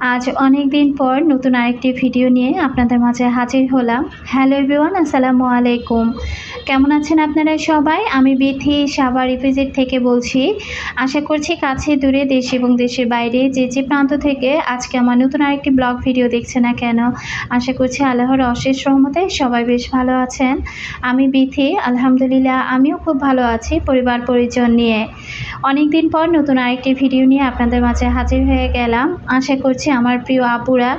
আজ অনেক দিন পর নতুন আরেকটি ভিডিও নিয়ে আপনাদের মাঝে হাজির হলাম। হ্যালো এভরিওয়ান আসসালামু আলাইকুম। কেমন আছেন আপনারা সবাই? আমি বিথি সাবা রিফিজিট থেকে বলছি। আশা করছি কাছে, দূরে, দেশ এবং দেশের বাইরে যে যে প্রান্ত থেকে আজকে আমার নতুন আরেকটি ব্লগ ভিডিও দেখছে না কেন, আশা করছি আল্লাহর অশেষ রহমতে সবাই বেশ ভালো আছেন। আমি বিথি, আলহামদুলিল্লাহ আমিও খুব ভালো আছি পরিবার পরিজন নিয়ে। অনেক দিন পর নতুন আরেকটি ভিডিও নিয়ে আপনাদের মাঝে হাজির হয়ে গেলাম। আশা করছি আমার প্রিয় আপুরা,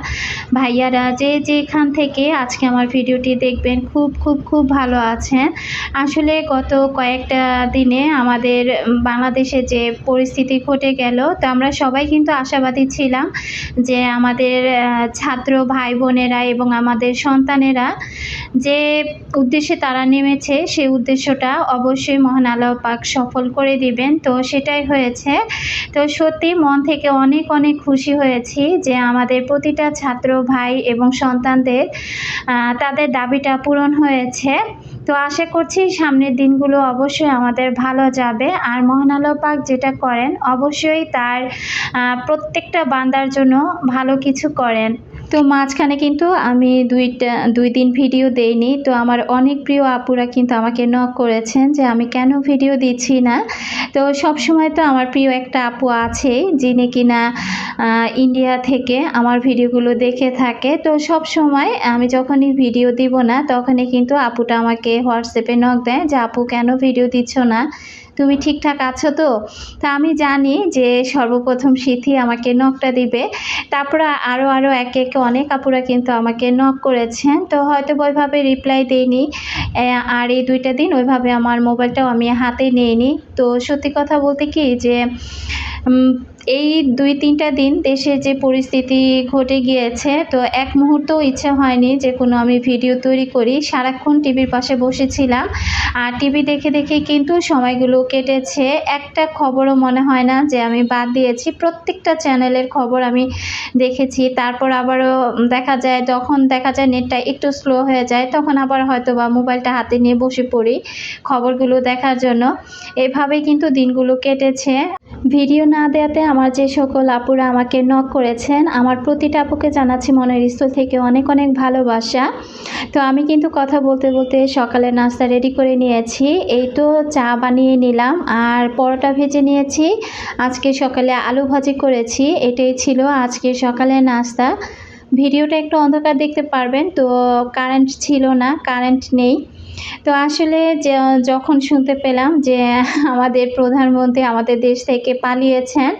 ভাইয়ারা যে যেখান থেকে আজকে আমার ভিডিওটি দেখবেন খুব খুব খুব ভালো আছেন। আসলে গত কয়েকটা দিনে আমাদের বাংলাদেশে যে পরিস্থিতি ঘটে গেল, তো আমরা সবাই কিন্তু আশাবাদী ছিলাম যে আমাদের ছাত্র ভাই বোনেরা এবং আমাদের সন্তানেরা যে উদ্দেশ্যে তারা নেমেছে, সেই উদ্দেশ্যটা অবশ্যই মহান আল্লাহ পাক সফল করে দিবেন। তো সেটাই হয়েছে। তো সত্যি মন থেকে অনেক অনেক খুশি হয়েছি যে আমাদের প্রতিটা ছাত্র ভাই এবং সন্তানদের তাদের দাবিটা পূরণ হয়েছে। তো আশা করছি সামনের দিনগুলো অবশ্যই আমাদের ভালো যাবে। আর মহান আল্লাহ পাক যেটা করেন, অবশ্যই তার প্রত্যেকটা বান্দার জন্য ভালো কিছু করেন। তো মাঝখানে কিন্তু আমি দুইটা দুই দিন ভিডিও দেইনি। তো আমার অনেক প্রিয় আপুরা কিন্তু আমাকে নক করেছেন যে আমি কেন ভিডিও দিচ্ছি না। তো সব সময় তো আমার প্রিয় একটা আপু আছে, যিনি কিনা ইন্ডিয়া থেকে আমার ভিডিওগুলো দেখে থাকে। তো সব সময় আমি যখনই ভিডিও দিব না, তখনই কিন্তু আপুটা আমাকে হোয়াটসঅ্যাপে নক দেয় যে, আপু, কেন ভিডিও দিচ্ছ না? তুমি ঠিকঠাক আছো তো? তা আমি জানি যে সর্বপ্রথম সিথি আমাকে নখটা দিবে। তারপরে আরও আরও একে একে অনেক আপুরা কিন্তু আমাকে নখ করেছেন। তো হয়তো ওইভাবে রিপ্লাই দেইনি। আর এই দুইটা দিন ওইভাবে আমার মোবাইলটাও আমি হাতে নিইনি। তো সত্যি কথা বলতে কি যে এই দুই, তিনটা দিন দেশে যে পরিস্থিতি ঘটে গিয়েছে, তো এক মুহূর্তও ইচ্ছা হয়নি যে কোনো আমি ভিডিও তৈরি করি। সারাক্ষণ টিভির পাশে বসেছিলাম। আর টিভি দেখে দেখে কিন্তু সময়গুলো কেটেছে। একটা খবরও মনে হয় না যে আমি বাদ দিয়েছি। প্রত্যেকটা চ্যানেলের খবর আমি দেখেছি। তারপর আবারও দেখা যায়, যখন দেখা যায় নেটটা একটু স্লো হয়ে যায়, তখন আবার হয়তো বা মোবাইলটা হাতে নিয়ে বসে পড়ি খবরগুলো দেখার জন্য। এভাবেই কিন্তু দিনগুলো কেটেছে। ভিডিও না দেওয়াতে আমার যে সকল আপুরা আমাকে নক করেছেন, আমার প্রতিটা আপুকে জানাচ্ছি মনের স্থল থেকে অনেক অনেক ভালোবাসা। তো আমি কিন্তু কথা বলতে বলতে সকালে নাস্তা রেডি করে নিয়েছি। এই তো চা বানিয়ে নিলাম আর পরোটা ভেজে নিয়েছি। আজকে সকালে আলু ভাজি করেছি, এটাই ছিল আজকে সকালে নাস্তা। ভিডিওটা একটু অন্ধকার দেখতে পারবেন, তো কারেন্ট ছিল না কারেন্ট নেই। তো আসলে যখন শুনতে পেলাম যে, আমাদের প্রধানমন্ত্রী আমাদের দেশ থেকে পালিয়েছেন,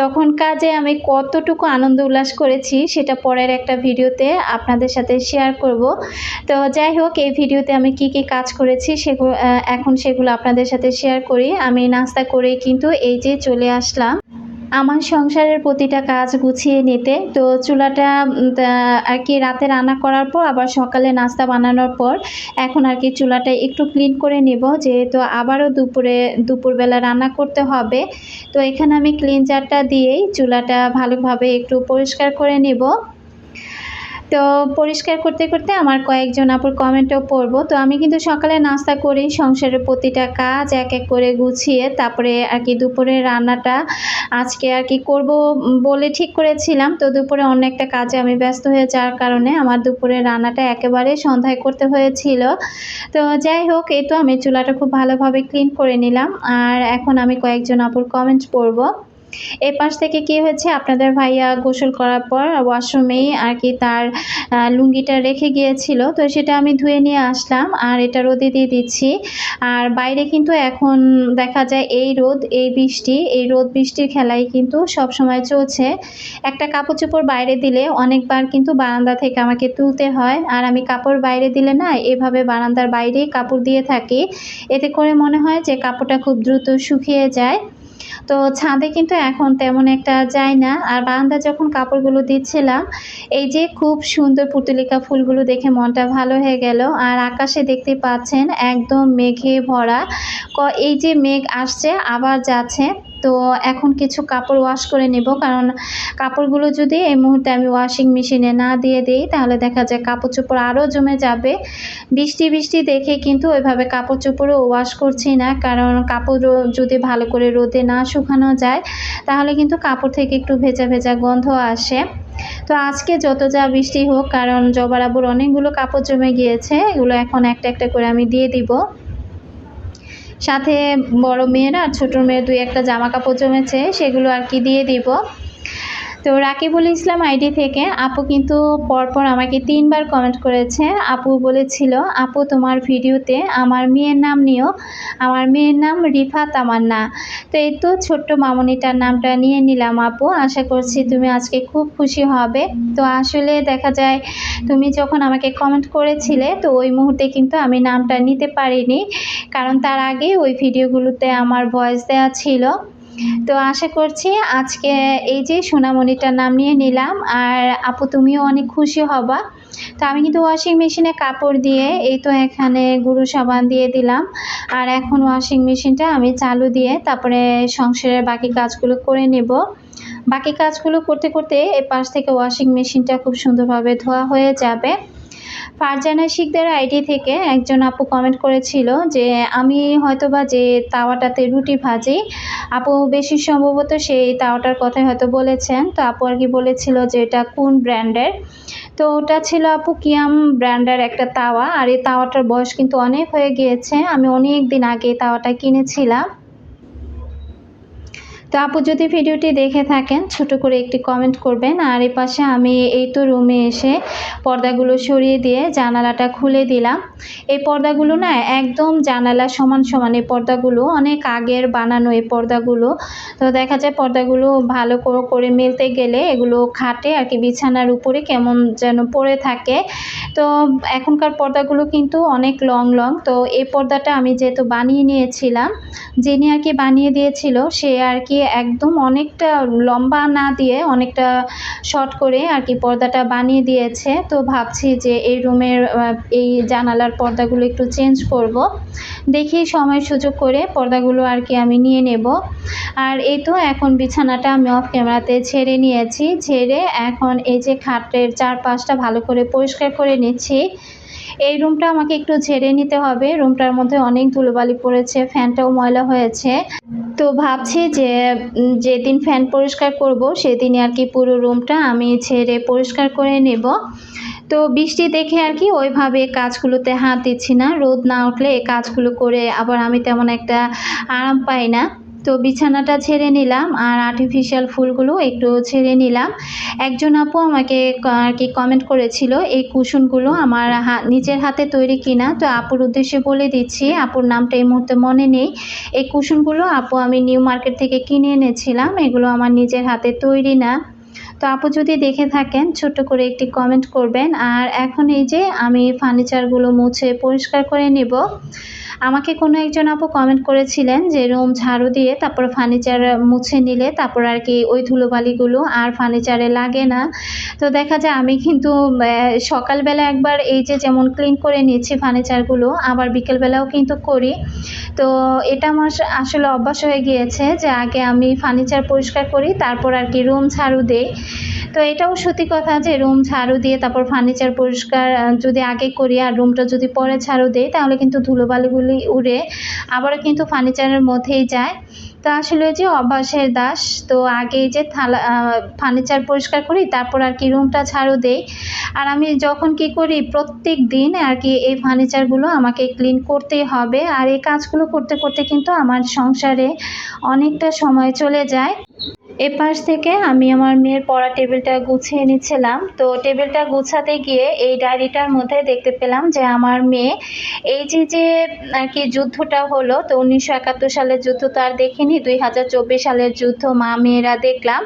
তখন কাজে আমি কতটুকু আনন্দ উল্লাস করেছি সেটা পরের একটা ভিডিওতে আপনাদের সাথে শেয়ার করব। তো যাই হোক, এই ভিডিওতে আমি কি কি কাজ করেছি সেগুলো এখন সেগুলো আপনাদের সাথে শেয়ার করি। আমি নাস্তা করেই কিন্তু এই যে চলে আসলাম। আমার সংসারের প্রতিটা কাজ গুছিয়ে নিতে, তো চুলাটা আর কি রাতে রান্না করার পর, আবার সকালে নাস্তা বানানোর পর, এখন আর কি চুলাটা একটু ক্লিন করে নেব, যেহেতু আবারও দুপুরে, দুপুরবেলা রান্না করতে হবে। তো এখানে আমি ক্লিনজারটা দিয়েই চুলাটা ভালোভাবে একটু পরিষ্কার করে নেব। তো পরিষ্কার করতে করতে আমার কয়েকজন আপুর কমেন্টও পড়ব। তো আমি কিন্তু সকালে নাস্তা করি, সংসারের প্রতিটা কাজ এক এক করে গুছিয়ে তারপরে আর কি দুপুরে রান্নাটা আজকে আর কি করব বলে ঠিক করেছিলাম। তো দুপুরে অন্য একটা কাজে আমি ব্যস্ত হয়ে যাওয়ার কারণে আমার দুপুরে রান্নাটা একেবারে সন্ধ্যায় করতে হয়েছিল। তো যাই হোক, এই তো আমি চুলাটা খুব ভালোভাবে ক্লিন করে নিলাম। আর এখন আমি কয়েকজন আপুর কমেন্ট পড়ব। এই পাশ থেকে কি হয়েছে? আপনাদের ভাইয়া গোসল করার পর ওয়াশরুমেই আর কি তার লুঙ্গিটা রেখে গিয়েছিল। তো সেটা আমি ধুয়ে নিয়ে আসলাম আর এটা রোদে দিয়ে দিচ্ছি। আর বাইরে কিন্তু এখন দেখা যায় এই রোদ, এই বৃষ্টি, এই রোদ বৃষ্টির খেলাই কিন্তু সব সময় চলছে। একটা কাপড় চোপড় বাইরে দিলে অনেকবার কিন্তু বারান্দা থেকে আমাকে তুলতে হয়। আর আমি কাপড় বাইরে দিলে না এভাবে বারান্দার বাইরেই কাপড় দিয়ে থাকি। এতে করে মনে হয় যে কাপড়টা খুব দ্রুত শুকিয়ে যায়। তো ছাদে কিন্তু এখন তেমন একটা যায় না। আর বারান্দা যখন কাপড়গুলো দিচ্ছিলাম, এই যে খুব সুন্দর পুতুলিকা ফুলগুলো দেখে মনটা ভালো হয়ে গেল। আর আকাশে দেখতে পাচ্ছেন একদম মেঘে ভরা। ক- এই যে মেঘ আসছে, আবার যাচ্ছে। তো এখন কিছু কাপড় ওয়াশ করে নেব। কারণ কাপড়গুলো যদি এই মুহূর্তে আমি ওয়াশিং মেশিনে না দিয়ে দিই, তাহলে দেখা যায় কাপড় চোপড় আরও জমে যাবে। বৃষ্টি বৃষ্টি দেখে কিন্তু ওইভাবে কাপড় চোপড়ও ওয়াশ করছি না। কারণ কাপড় যদি ভালো করে রোদে না শুকানো যায়, তাহলে কিন্তু কাপড় থেকে একটু ভেজা ভেজা গন্ধ আসে। তো আজকে যত যা বৃষ্টি হোক, কারণ জবার আবুর অনেকগুলো কাপড় জমে গিয়েছে, এগুলো এখন একটা একটা করে আমি দিয়ে দিব। সাথে বড় মেয়েরা ছোট মেয়ের দুই একটা জামা কাপড় জমেছে, সেগুলো আর কি দিয়ে দিব। তো রাকিবুল ইসলাম আইডি থেকে আপু কিন্তু পরপর আমাকে তিনবার কমেন্ট করেছে। আপু বলেছিল, আপু, তোমার ভিডিওতে আমার মেয়ের নাম নিও। আমার মেয়ের নাম রিফা তামান্না। তো এই তো ছোট্ট মামনিটার নামটা নিয়ে নিলাম আপু। আশা করছি তুমি আজকে খুব খুশি হবে। তো আসলে দেখা যায়, তুমি যখন আমাকে কমেন্ট করেছিলে, তো ওই মুহূর্তে কিন্তু আমি নামটা নিতে পারিনি। কারণ তার আগে ওই ভিডিওগুলোতে আমার ভয়েস দেওয়া ছিল। তো আশা করছি আজকে এই যে সোনামণিটার নাম নিয়ে নিলাম, আর আপু তুমিও অনেক খুশি হবা। তো আমি কিন্তু ওয়াশিং মেশিনে কাপড় দিয়ে, এই তো এখানে গুঁড়ো সাবান দিয়ে দিলাম, আর এখন ওয়াশিং মেশিনটা আমি চালু দিয়ে তারপরে সংসারের বাকি কাজগুলো করে নেব। বাকি কাজগুলো করতে করতে এ পাশ থেকে ওয়াশিং মেশিনটা খুব সুন্দরভাবে ধোয়া হয়ে যাবে। ফারজানা শিকদের আইডি থেকে একজন আপু কমেন্ট করেছিল যে, আমি হয়তোবা যে তাওয়াটাতে রুটি ভাজি, আপু বেশি সম্ভবত সেই তাওয়াটার কথাই হয়তো বলেছেন। তো আপু আর কি বলেছিল যে, এটা কোন ব্র্যান্ডের? তো ওটা ছিল আপু কিয়াম ব্র্যান্ডের একটা তাওয়া। আর এই তাওয়াটার বয়স কিন্তু অনেক হয়ে গিয়েছে। আমি অনেক দিন আগে এই তাওয়াটা কিনেছিলাম। তো আপু, যদি ভিডিওটি দেখে থাকেন, ছোট করে একটি কমেন্ট করবেন। আর এ পাশে আমি এই তো রুমে এসে পর্দাগুলো সরিয়ে দিয়ে জানালাটা খুলে দিলাম। এই পর্দাগুলো না একদম জানালা সমান সমান। এই পর্দাগুলো অনেক আগের বানানো এই পর্দাগুলো। তো দেখা যায় পর্দাগুলো ভালো করে মেলতে গেলে এগুলো খাটে আর কি বিছানার উপরে কেমন যেন পড়ে থাকে। তো এখনকার পর্দাগুলো কিন্তু অনেক লং লং তো এই পর্দাটা আমি যেহেতু বানিয়ে নিয়েছিলাম, যিনি আর কি বানিয়ে দিয়েছিল, সে আর কি একদম অনেকটা লম্বা না দিয়ে অনেকটা শর্ট করে আর কি পর্দাটা বানিয়ে দিয়েছে। তো ভাবছি যে এই রুমের এই জানালার পর্দাগুলো একটু চেঞ্জ করব। দেখি সময় সুযোগ করে পর্দাগুলো আর কি আমি নিয়ে নেব। আর এই তো এখন বিছানাটা আমি অফ ক্যামেরাতে ছেড়ে নিয়েছি। ছেড়ে এখন এই যে খাটের চারপাশটা ভালো করে পরিষ্কার করে নিচ্ছি। এই রুমটা আমাকে একটু ঝেড়ে নিতে হবে। রুমটার মধ্যে অনেক ধুলোবালি পড়েছে, ফ্যানটাও ময়লা হয়েছে। তো ভাবছি যে যেদিন ফ্যান পরিষ্কার করব, সেদিনই আর কি পুরো রুমটা আমি ছেড়ে পরিষ্কার করে নেব। তো বৃষ্টি দেখে আর কি ওইভাবে কাজগুলোতে হাত দিচ্ছি না। রোদ না উঠলে এই কাজগুলো করে আবার আমি তেমন একটা আরাম পাই না। তো বিছানাটা ছেড়ে নিলাম আর আর্টিফিশিয়াল ফুলগুলো একটু ছেড়ে নিলাম। একজন আপু আমাকে আর কি কমেন্ট করেছিল, এই কুশনগুলো আমার নিজের হাতে তৈরি কিনা? তো আপুর উদ্দেশ্যে বলে দিচ্ছি, আপুর নামটা এই মুহূর্তে মনে নেই। এই কুশনগুলো আপু আমি নিউ মার্কেট থেকে কিনে এনেছিলাম, এগুলো আমার নিজের হাতে তৈরি না। তো আপু যদি দেখে থাকেন ছোট করে একটি কমেন্ট করবেন। আর এখন এই যে আমি ফার্নিচারগুলো মুছে পরিষ্কার করে নেব। আমাকে কোনো একজন আপু কমেন্ট করেছিলেন যে রুম ঝাড়ু দিয়ে তারপর ফার্নিচার মুছে নিলে তারপর আর কি ওই ধুলোবালিগুলো আর ফার্নিচারে লাগে না। তো দেখা যায় আমি কিন্তু সকালবেলা একবার এই যে যেমন ক্লিন করে নিচ্ছি ফার্নিচারগুলো আবার বিকেলবেলাও কিন্তু করি। তো এটা আমার আসলে অভ্যাস হয়ে গিয়েছে যে আগে আমি ফার্নিচার পরিষ্কার করি, তারপর আর কি রুম ঝাড়ু দিই। তো এটাও সত্যি কথা যে রুম ঝাড়ু দিয়ে তারপর ফার্নিচার পরিষ্কার যদি আগে করি আর রুমটা যদি পরে ঝাড়ু দিই, তাহলে কিন্তু ধুলোবালিগুলি উড়ে আবারও কিন্তু ফার্নিচারের মধ্যেই যায়। তো আসলে যে অভ্যাসের দাস, তো আগে যে থালা ফার্নিচার পরিষ্কার করি, তারপর আর কি রুমটা ঝাড়ু দেই। আর আমি যখন কি করি, প্রত্যেক দিন আর কি এই ফার্নিচারগুলো আমাকে ক্লিন করতেই হবে। আর এই কাজগুলো করতে করতে কিন্তু আমার সংসারে অনেকটা সময় চলে যায়। এপাশ থেকে আমি আমার মেয়ের পড়া টেবিলটা গুছিয়ে নিচ্ছিলাম। তো টেবিলটা গুছাতে গিয়ে এই ডায়েরিটার মধ্যে দেখতে পেলাম যে আমার মেয়ে এই যে যে আর কি যুদ্ধটা হলো, তো উনিশশো একাত্তর সালের যুদ্ধ তো আর দেখিনি, দুই হাজার চব্বিশ সালের যুদ্ধ মা মেয়েরা দেখলাম।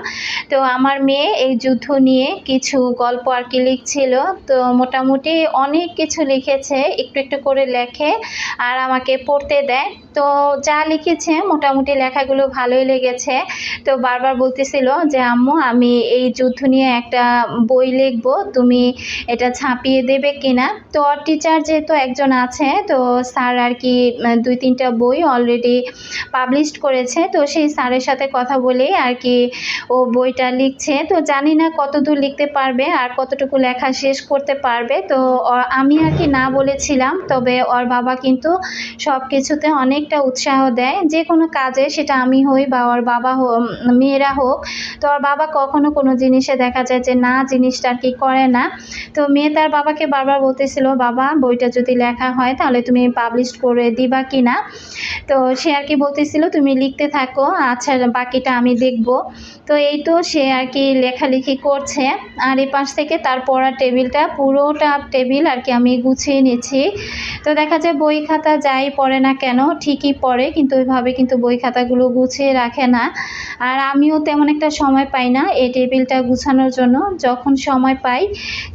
তো আমার মেয়ে এই যুদ্ধ নিয়ে কিছু গল্প আর কি লিখছিল। তো মোটামুটি অনেক কিছু লিখেছে, একটু একটু করে লেখে আর আমাকে পড়তে দেয়। তো যা লিখেছে, মোটামুটি লেখাগুলো ভালোই লেগেছে। তো বারবার বলতেছিল যে, আম্মু, আমি এই যুদ্ধ নিয়ে একটা বই লিখব, তুমি এটা ছাপিয়ে দেবে কিনা? তো টিচার যেহেতু একজন আছে, তো স্যার আর কি দুই তিনটা বই অলরেডি পাবলিশড করেছে। তো সেই স্যারের সাথে কথা বলেই আর কি ও বইটা লিখছে। তো জানি না কতদূর লিখতে পারবে আর কতটুকু লেখা শেষ করতে পারবে। তো আমি আর কি না বলেছিলাম, তবে ওর বাবা কিন্তু সব কিছুতে অনেকটা উৎসাহ দেয়। যে কোনো কাজে সেটা আমি হই বা ওর বাবা মেয়েরা মেয়েরা হোক, তো ওর বাবা কখনো কোনো জিনিসে দেখা যায় যে না, জিনিসটা আর কি করে না। তো মেয়ে তার বাবাকে বারবার বলতেছিল, বাবা, বইটা যদি লেখা হয় তাহলে তুমি পাবলিশ করে দিবা কি না? তো সে আর কি বলতেছিল, তুমি লিখতে থাকো আচ্ছা বাকিটা আমি দেখব। তো এই তো সে আর কি লেখালেখি করছে। আর এই পাশ থেকে তার পড়ার টেবিলটা, পুরোটা টেবিল আর কি আমি গুছিয়ে নিচ্ছি। তো দেখা যায় বই খাতা যাই পড়ে না কেন ঠিকই পড়ে, কিন্তু ওইভাবে কিন্তু বই খাতাগুলো গুছিয়ে রাখে না। আর আমিও তেমন একটা সময় পাই না এই টেবিলটা গুছানোর জন্য। যখন সময় পাই,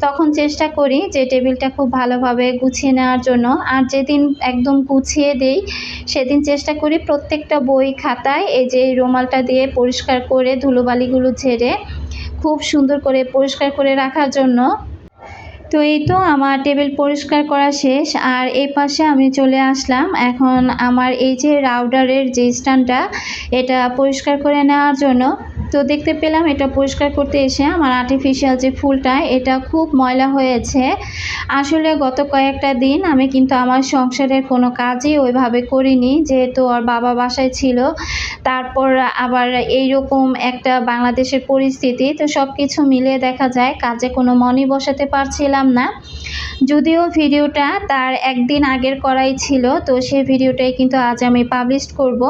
তখন চেষ্টা করি যে টেবিলটা খুব ভালোভাবে গুছিয়ে নেওয়ার জন্য। আর যেদিন একদম গুছিয়ে দেই, সেদিন চেষ্টা করি প্রত্যেকটা বই খাতায় এই যে রুমালটা দিয়ে পরিষ্কার করে ধুলোবালিগুলো ঝেড়ে, খুব সুন্দর করে পরিষ্কার করে রাখার জন্য তো এই তো আমার টেবিল পরিষ্কার করা শেষ, আর এই পাশে আমি চলে আসলাম। এখন আমার এই যে রাউডারের যে স্ট্যান্ডটা, এটা পরিষ্কার করে নেওয়ার জন্য তো দেখতে পেলাম এটা পরিষ্কার করতে এসে আমার আর্টিফিশিয়াল যে ফুলটা, এটা খুব ময়লা হয়েছে। আসলে গত কয়েকটা দিন আমি কিন্তু আমার সংসারের কোনো কাজই ওইভাবে করিনি। যেহেতু ওর বাবা বাসায় ছিল, তারপর আবার এইরকম একটা বাংলাদেশের পরিস্থিতি, তো সব কিছু মিলিয়ে দেখা যায় কাজে কোনো মনই বসাতে পারছিলাম না। যদিও ভিডিওটা তার একদিন আগের করাই ছিল, তো সেই ভিডিওটাই কিন্তু আজ আমি পাবলিশ করব।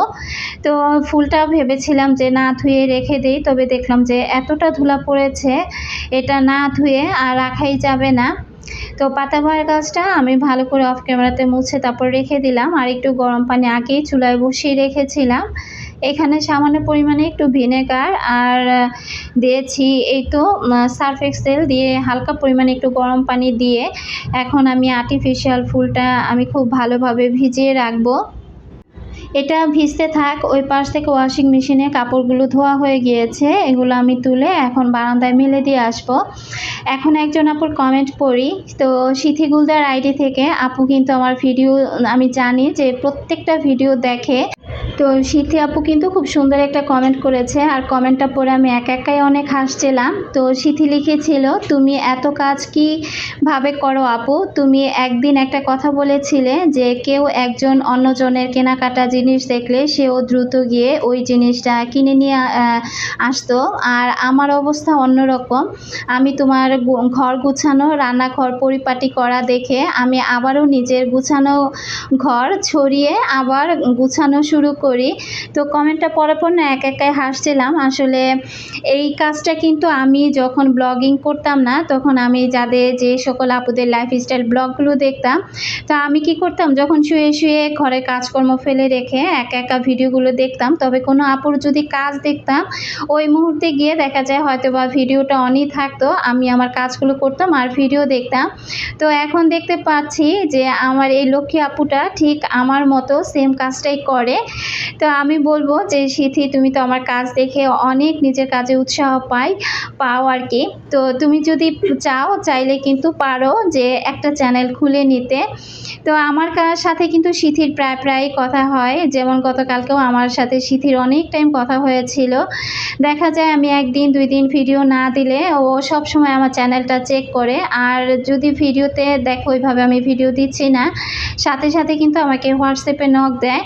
তো ফুলটা ভেবেছিলাম যে না ধুয়ে রেখে দেই, তবে দেখলাম যে এতটা ধুলা পড়েছে, এটা না ধুয়ে আর রাখাই যাবে না। তো পাতাবাহার গাছটা আমি ভালো করে অফ ক্যামেরাতে মুছে তারপর রেখে দিলাম। আর একটু গরম পানি আগেই চুলায় বসিয়ে রেখেছিলাম। এখানে সামান্য পরিমাণে একটু ভিনেগার আর দিয়েছি এই তো সার্ফ এক্সেল দিয়ে হালকা পরিমাণে একটু গরম পানি দিয়ে এখন আমি আর্টিফিশিয়াল ফুলটা আমি খুব ভালোভাবে ভিজিয়ে রাখব। এটা ভিজতে থাক, ওই পাশ থেকে ওয়াশিং মেশিনে কাপড়গুলো ধোয়া হয়ে গিয়েছে, এগুলো আমি তুলে এখন বারান্দায় মেলে দিয়ে আসব। এখন একজন আপুর কমেন্ট পড়ি, তো সিথি গুলদার আইডি থেকে আপু কিন্তু আমার ভিডিও আমি জানি যে প্রত্যেকটা ভিডিও দেখে। তো সিথি আপু কিন্তু খুব সুন্দর একটা কমেন্ট করেছে, আর কমেন্টটা পড়ে আমি এক একাই অনেক হাসছিলাম। তো সিথি লিখেছিল, তুমি এত কাজ কি ভাবে করো আপু? তুমি একদিন একটা কথা বলেছিলে যে কেউ একজন অন্যজনের কেনাকাটা জিনিস দেখলে সেও দ্রুত গিয়ে ওই জিনিসটা কিনে নিয়ে আসতো। আর আমার অবস্থা অন্যরকম। আমি তোমার ঘর গুছানো, রান্নাঘর পরিপাটি করা দেখে আমি আবারও নিজের গুছানো ঘর ছড়িয়ে আবার গুছানো শুরু করি। তো কমেন্টটা পড়ার পর না এক একাই হাসছিলাম। আসলে এই কাজটা কিন্তু আমি যখন ব্লগিং করতাম না, তখন আমি যাদের যে সকল আপুদের লাইফস্টাইল ব্লগগুলো দেখতাম, তা আমি কি করতাম? যখন শুয়ে শুয়ে ঘরের কাজকর্ম ফেলে রেখে একা একা ভিডিওগুলো দেখতাম। তবে কোনো আপুর যদি কাজ দেখতাম, ওই মুহূর্তে গিয়ে দেখা যায় হয়তো বা ভিডিওটা অনই থাকতো, আমি আমার কাজগুলো করতাম আর ভিডিও দেখতাম। তো এখন দেখতে পাচ্ছি যে আমার এই লক্ষ্মী আপুটা ঠিক আমার মতো সেম কাজটাই করে। তো আমি বলব যে, সিথি, তুমি তো আমার কাজ দেখে অনেক নিজের কাজে উৎসাহ পাই, পাও আর কি। তো তুমি যদি চাও, চাইলে কিন্তু পারো যে একটা চ্যানেল খুলে নিতে। তো আমার সাথে কিন্তু সিথির প্রায় প্রায় কথা হয়। যেমন গতকালকেও আমার সাথে সিথির অনেক টাইম কথা হয়েছিল। দেখা যায় আমি একদিন, দুই দিন ভিডিও না দিলে ও সব সময় আমার চ্যানেলটা চেক করে। আর যদি ভিডিওতে দেখো ওইভাবে আমি ভিডিও দিচ্ছি না, সাথে সাথে কিন্তু আমাকে হোয়াটসঅ্যাপে নক দেয়।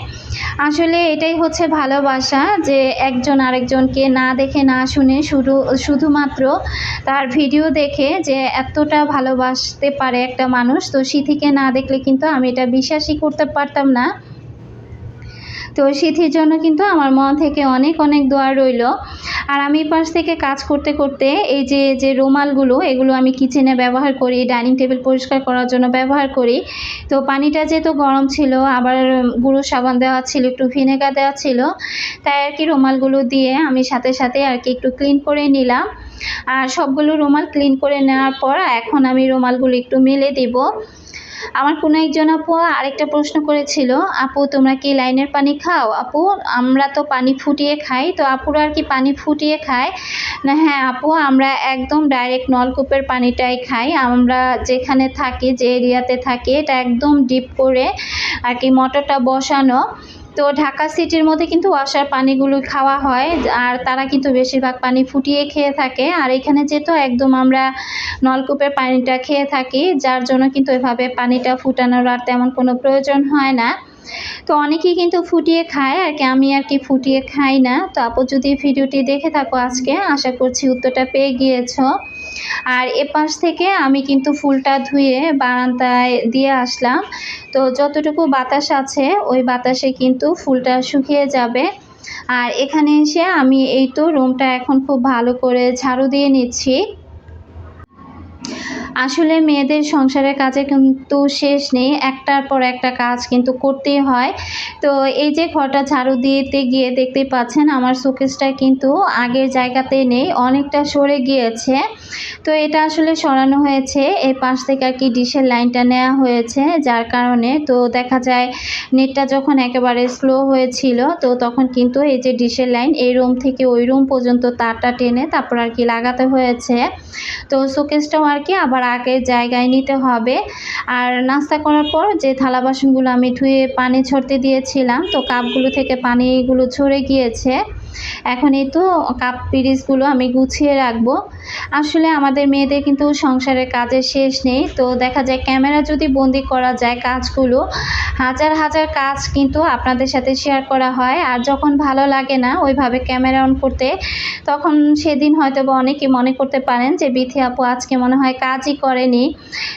আসলে এটাই হচ্ছে ভালোবাসা যে একজন আরেকজনকে না দেখে, না শুনে শুধু, শুধুমাত্র তার ভিডিও দেখে যে এতটা ভালোবাসতে পারে একটা মানুষ। তো সিথিকে না দেখলে কিন্তু আমি এটা বিশ্বাসই করতে পারতাম না। তো সিথির জন্য কিন্তু আমার মন থেকে অনেক অনেক দোয়া রইল। আর আমি পাশ থেকে কাজ করতে করতে এই যে যে রুমালগুলো, এগুলো আমি কিচেনে ব্যবহার করি ডাইনিং টেবিল পরিষ্কার করার জন্য ব্যবহার করি। তো পানিটা যেহেতু গরম ছিল, আবার গুঁড়ো সাবান দেওয়া ছিল, একটু ভিনেগার দেওয়া ছিল, তাই আর কি রুমালগুলো দিয়ে আমি সাথে সাথে আর কি একটু ক্লিন করে নিলাম। আর সবগুলো রুমাল ক্লিন করে নেওয়ার পর এখন আমি রুমালগুলো একটু মেলে দিব। আমার কোনো একজন আপু আরেকটা প্রশ্ন করেছিল, আপু, তোমরা কি লাইনের পানি খাও? আপু, আমরা তো পানি ফুটিয়ে খাই, তো আপুরা আর কি পানি ফুটিয়ে খায়? না হ্যাঁ আপু, আমরা একদম ডাইরেক্ট নলকূপের পানিটাই খাই। আমরা যেখানে থাকি, যে এরিয়াতে থাকি, এটা একদম ডিপ করে আর কি মোটরটা বসানো। তো ঢাকা সিটির মধ্যে কিন্তু ওয়াসার পানিগুলো খাওয়া হয়, আর তারা কিন্তু বেশিরভাগ পানি ফুটিয়ে খেয়ে থাকে। আর এখানে যেহেতু একদম আমরা নলকূপের পানিটা খেয়ে থাকি, যার জন্য কিন্তু এভাবে পানিটা ফুটানোর আর তেমন কোনো প্রয়োজন হয় না। তো অনেকেই কিন্তু ফুটিয়ে খায়, আর কি আমি আর কি ফুটিয়ে খাই না। তো আপু যদি ভিডিওটি দেখে থাকো আজকে, আশা করছি উত্তরটা পেয়ে গিয়েছো। আর এ পাশ থেকে আমি কিন্তু ফুলটা ধুয়ে বারান্দায় দিয়ে আসলাম। তো যতটুকু বাতাস আছে, ওই বাতাসে কিন্তু ফুলটা শুকিয়ে যাবে। আর এখানে এসে আমি এই তো রুমটা এখন খুব ভালো করে ঝাড়ু দিয়ে নিচ্ছি। আসলে মেয়েদের সংসারের কাজে কিন্তু শেষ নেই। একটার পর একটা কাজ কিন্তু করতেই হয়। তো এই যে ঘরটা ঝাড়ু দিতে গিয়ে দেখতেই পাচ্ছেন, আমার শোকেসটা কিন্তু আগের জায়গাতে নেই, অনেকটা সরে গিয়েছে। তো এটা আসলে সরানো হয়েছে। এই পাশ থেকে আর কি ডিশের লাইনটা নেওয়া হয়েছে, যার কারণে তো দেখা যায় নেটটা যখন একেবারে স্লো হয়েছিল, তো তখন কিন্তু এই যে ডিশের লাইন, এই রুম থেকে ওই রুম পর্যন্ত তারটা টেনে তারপর আর কি লাগাতে হয়েছে। তো শোকেসটাও আর কি আবার আগের জায়গায় নিতে হবে। আর নাস্তা করার পর যে থালা বাসনগুলো আমি ধুয়ে পানি ছড়তে দিয়েছিলাম, তো কাপগুলো থেকে পানিগুলো ছড়ে গিয়েছে। এখন এই তো কাপ পিরিচগুলো আমি গুছিয়ে রাখব। আসলে আমাদের মেয়েদের কিন্তু সংসারের কাজের শেষ নেই। তো দেখা যায় ক্যামেরা যদি বন্দি করা যায় কাজগুলো, হাজার হাজার কাজ কিন্তু আপনাদের সাথে শেয়ার করা হয়। আর যখন ভালো লাগে না ওইভাবে ক্যামেরা অন করতে, তখন সেদিন হয়তো বা অনেকে মনে করতে পারেন যে, বিথি আপু আজকে মনে হয় কাজই করেনি।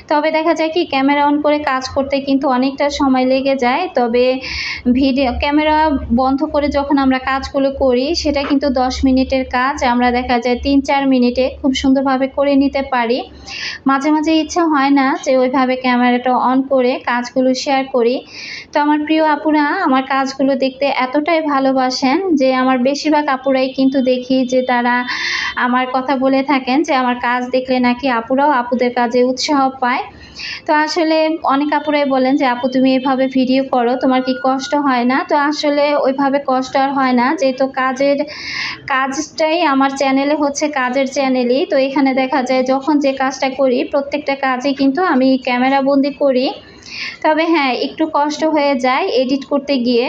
তবে দেখা যায় কি, ক্যামেরা অন করে কাজ করতে কিন্তু অনেকটা সময় লেগে যায়। তবে ভিডিও, ক্যামেরা বন্ধ করে যখন আমরা কাজগুলো করি, সেটা কিন্তু দশ মিনিটের কাজ। আমরা দেখা যায় তিন চার মিনিটে খুব সুন্দরভাবে করে নিতে পারি। মাঝে মাঝে ইচ্ছা হয় না যে ওইভাবে ক্যামেরাটা অন করে কাজগুলো শেয়ার করি। তো আমার প্রিয় আপুরা, আমার কাজগুলো দেখতে এতটাই ভালোবাসেন যে আমার বেশিরভাগ আপুরাই কিন্তু দেখি যে তারা আমার কথা বলে থাকেন যে আমার কাজ দেখলে নাকি আপুরাও আপুদের কাজে উৎসাহ পায়। তো আসলে অনেক আপুরাই বলেন যে, আপু, তুমি এভাবে ভিডিও করো, তোমার কি কষ্ট হয় না? তো আসলে ওইভাবে কষ্ট আর হয় না। যেহেতু কাজের, কাজটাই আমার চ্যানেলে হচ্ছে কাজের চ্যানেলই। তো এখানে দেখা যায় যখন যে কাজটা করি, প্রত্যেকটা কাজে কিন্তু আমি ক্যামেরা বন্দি করি। তবে হ্যাঁ একটু কষ্ট হয়ে যায় এডিট করতে গিয়ে।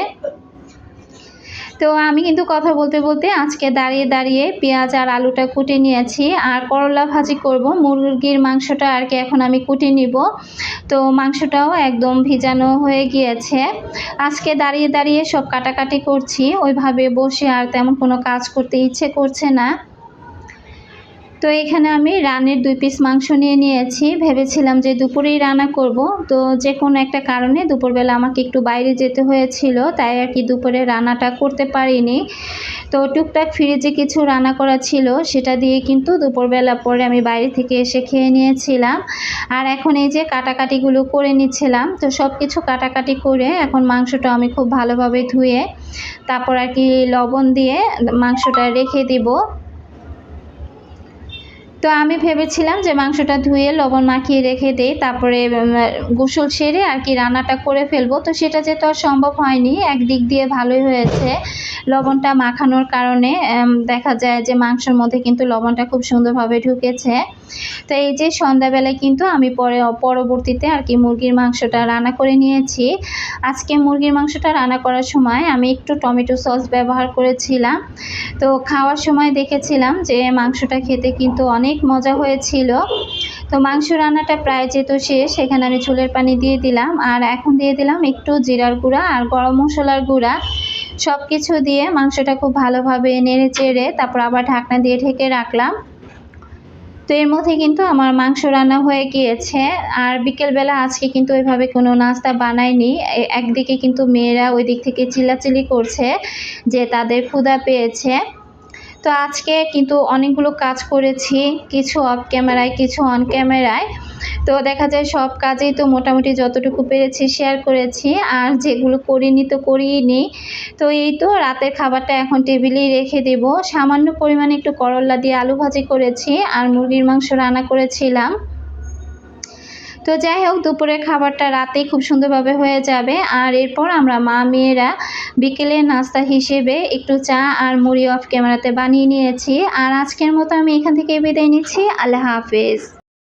তো আমি কিন্তু কথা বলতে বলতে আজকে দাঁড়িয়ে দাঁড়িয়ে পেঁয়াজ আর আলুটা কুটে নিয়েছি। আর করলা ভাজি করব। মুরগির মাংসটা আর কি এখন আমি কুটে নিব। তো মাংসটাও একদম ভিজানো হয়ে গিয়েছে। আজকে দাঁড়িয়ে দাঁড়িয়ে সব কাটাকাটি করছি। ওইভাবে বসে আর তেমন কোনো কাজ করতে ইচ্ছে করছে না। তো এখানে আমি রানের দুই পিস মাংস নিয়ে নিয়েছি। ভেবেছিলাম যে দুপুরেই রান্না করব। তো যে কোনো একটা কারণে দুপুরবেলা আমাকে একটু বাইরে যেতে হয়েছিল, তাই আর কি দুপুরে রান্নাটা করতে পারিনি। তো টুকটাক ফ্রিজে কিছু রান্না করা ছিল, সেটা দিয়ে কিন্তু দুপুরবেলা পরে আমি বাইরে থেকে এসে খেয়ে নিয়েছিলাম। আর এখন এই যে কাটাকাটিগুলো করে নিচ্ছিলাম, তো সব কিছু কাটাকাটি করে এখন মাংসটা আমি খুব ভালোভাবে ধুয়ে, তারপর আর কি লবণ দিয়ে মাংসটা রেখে দিব। তো আমি ভেবেছিলাম যে মাংসটা ধুয়ে লবণ মাখিয়ে রেখে দেই, তারপরে গোসল সেরে আর কি রান্নাটা করে ফেলব। তো সেটা যেহেতু আর সম্ভব হয়নি, একদিক দিয়ে ভালোই হয়েছে লবণটা মাখানোর কারণে। দেখা যায় যে মাংসের মধ্যে কিন্তু লবণটা খুব সুন্দরভাবে ঢুকেছে। তো এই যে সন্ধ্যাবেলায় কিন্তু আমি পরে, পরবর্তীতে আর কি মুরগির মাংসটা রান্না করে নিয়েছি। আজকে মুরগির মাংসটা রান্না করার সময় আমি একটু টমেটো সস ব্যবহার করেছিলাম। তো খাওয়ার সময় দেখেছিলাম যে মাংসটা খেতে কিন্তু অনেক মজা হয়েছিল। তো মাংস রান্নাটা প্রায় যেত শেষ, সেখানে আমি চুলের পানি দিয়ে দিলাম। আর এখন দিয়ে দিলাম একটু জিরার গুঁড়া আর গরম মশলার গুঁড়া। সব কিছু দিয়ে মাংসটা খুব ভালোভাবে নেড়ে চেড়ে তারপর আবার ঢাকনা দিয়ে ঢেকে রাখলাম। তো এর মধ্যে কিন্তু আমার মাংস রান্না হয়ে গিয়েছে। আর বিকেলবেলা আজকে কিন্তু ওইভাবে কোনো নাস্তা বানায়নি একদিকে কিন্তু মেয়েরা ওই দিক থেকে চিল্লাচিল্লি করছে যে তাদের ক্ষুধা পেয়েছে। তো আজকে কিন্তু অনেকগুলো কাজ করেছি, কিছু অফ ক্যামেরায় কিছু অন ক্যামেরায় তো দেখা যায় সব কাজেই তো মোটামুটি যতটুকু পেরেছি শেয়ার করেছি, আর যেগুলো করিনি তো করিনি তো এই তো রাতের খাবারটা এখন টেবিলেই রেখে দেব। সামান্য পরিমাণে একটু করল্লা দিয়ে আলু ভাজি করেছি, আর মুরগির মাংস রান্না করেছিলাম। তো যাই হোক, দুপুরের খাবারটা রাতেই খুব সুন্দরভাবে হয়ে যাবে। আর এরপর আমরা মা মেয়েরা বিকেলে নাস্তা হিসেবে একটু চা আর মুড়ি অফ ক্যামেরাতে বানিয়ে নিয়েছি। আর আজকের মতো আমি এখান থেকে বিদায় নিচ্ছি। আল্লাহ হাফেজ।